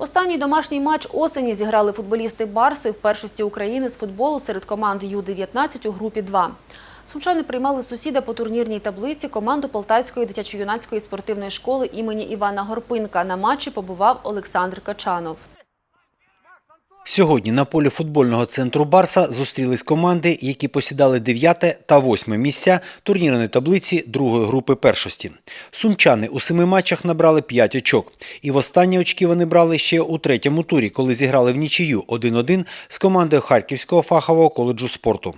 Останній домашній матч осені зіграли футболісти Барси в першості України з футболу серед команд Ю-19 у групі 2. Сумчани приймали сусіда по турнірній таблиці команду Полтавської дитячо-юнацької спортивної школи імені Івана Горпинка. На матчі побував Олександр Качанов. Сьогодні на полі футбольного центру Барса зустрілись команди, які посідали 9 та 8 місця турнірної таблиці другої групи першості. Сумчани у семи матчах набрали 5 очок. І в останні очки вони брали ще у третьому турі, коли зіграли в нічию 1-1 з командою Харківського фахового коледжу спорту.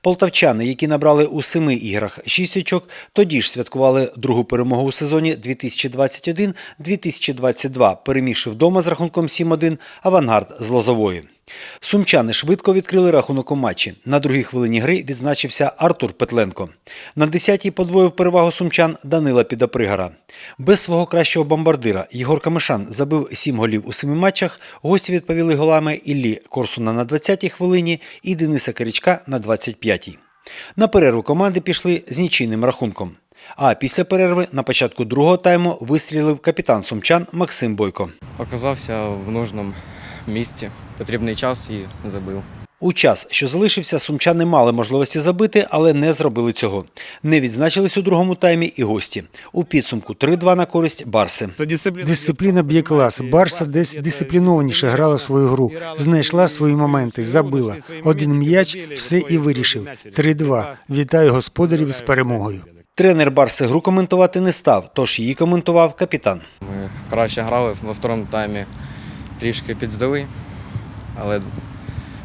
Полтавчани, які набрали у семи іграх шість очок, тоді ж святкували другу перемогу у сезоні 2021-2022, перемігши вдома з рахунком 7-1 авангард з Лозової. Сумчани швидко відкрили рахунок у матчі. На другій хвилині гри відзначився Артур Петленко. На 10-й подвоїв перевагу сумчан Данила Підопригара. Без свого кращого бомбардира Єгор Камишан забив 7 голів у семи матчах. Гості відповіли голами Іллі Корсуна на 20-й хвилині і Дениса Киричка на 25-й. На перерву команди пішли з нічийним рахунком. А після перерви на початку другого тайму вистрілив капітан сумчан Максим Бойко. Оказався в нужному місці, потрібний час і забив. У час, що залишився, сумчани мали можливості забити, але не зробили цього. Не відзначились у другому таймі і гості. У підсумку 3-2 на користь Барси. Дисципліна. Дисципліна б'є клас. Барса десь дисциплінованіше грала свою гру, знайшла свої моменти, забила. Один м'яч, все і вирішив. 3-2. Вітаю господарів з перемогою. Тренер Барси гру коментувати не став, тож її коментував капітан. Ми краще грали во второму таймі трішки підздали, але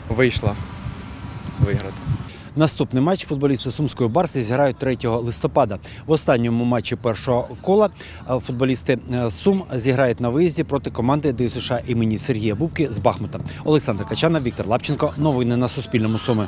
вийшло виграти. Наступний матч футболісти Сумської Барси зіграють 3 листопада. В останньому матчі першого кола е, футболісти е, Сум зіграють на виїзді проти команди ДЮСШ імені Сергія Бубки з Бахмута. Олександр Качана, Віктор Лапченко. Новини на Суспільному Суми.